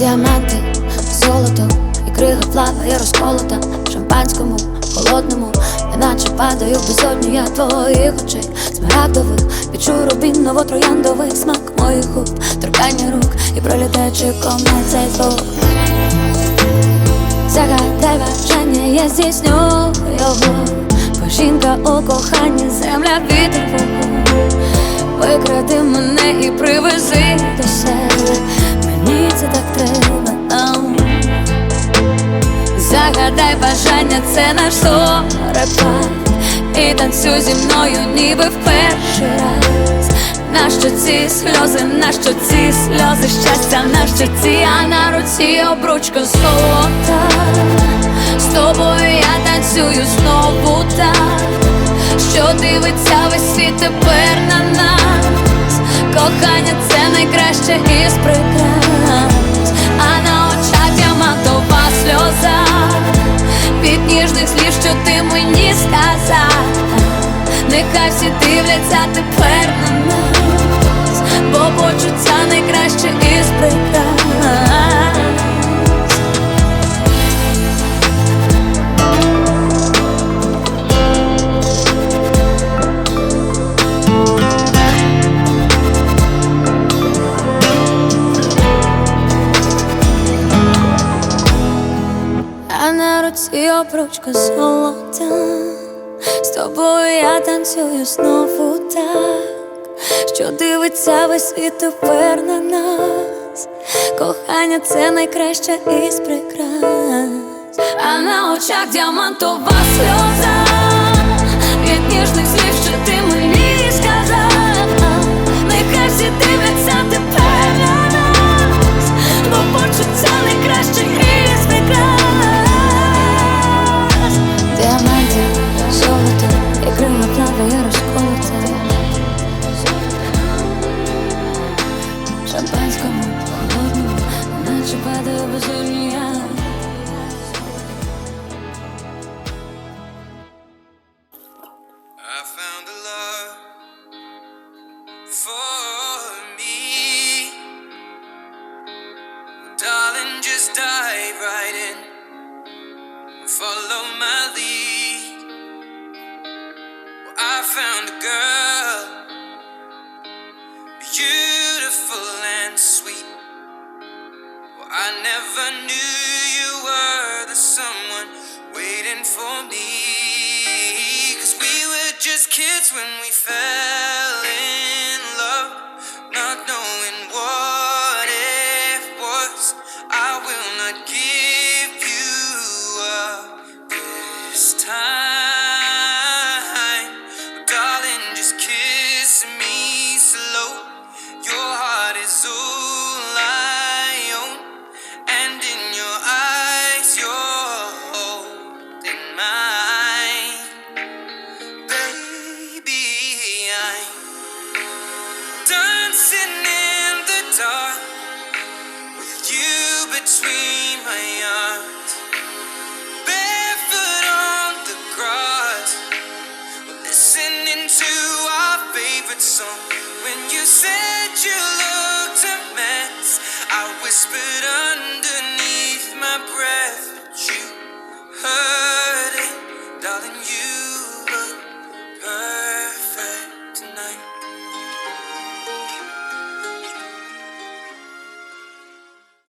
Діаманти, золото крига плаває розколота в шампанському, холодному, неначе падаю в безодню я твоїх очей, смарагдових, відчу рубіново трояндовий смак моїх губ, торкання рук і пролітаючи комет цей звук. Загадай бажання, я здійсню його. Бо жінка у коханні, земля вітер вогонь Викради мене і привези це наш зорепад І танцюй зі мною, ніби в перший раз. Нащо ці сльози, нащо ці сльози? Щастя, нащо ці, а на руці обручка золота. З тобою я танцюю знову так, що дивиться весь світ тепер на нас. Кохання це найкраще із прикрас, всі дивляться тепер на нас, бо почуття найкраще із прикрас. А на руці обручка золота тобою я танцюю знову так, що дивиться весь світ тепер на нас. Кохання це найкраще із прикрас, а на очах діамантова сльоза від ніжних just dive right in. Follow my lead. Well, I found a girl, beautiful and sweet. Well, I never knew you were the someone waiting for me. Cause we were just kids when we fell dancing in the dark with you between my arms. Barefoot on the grass, listening to our favorite song. When you said you looked a mess, I whispered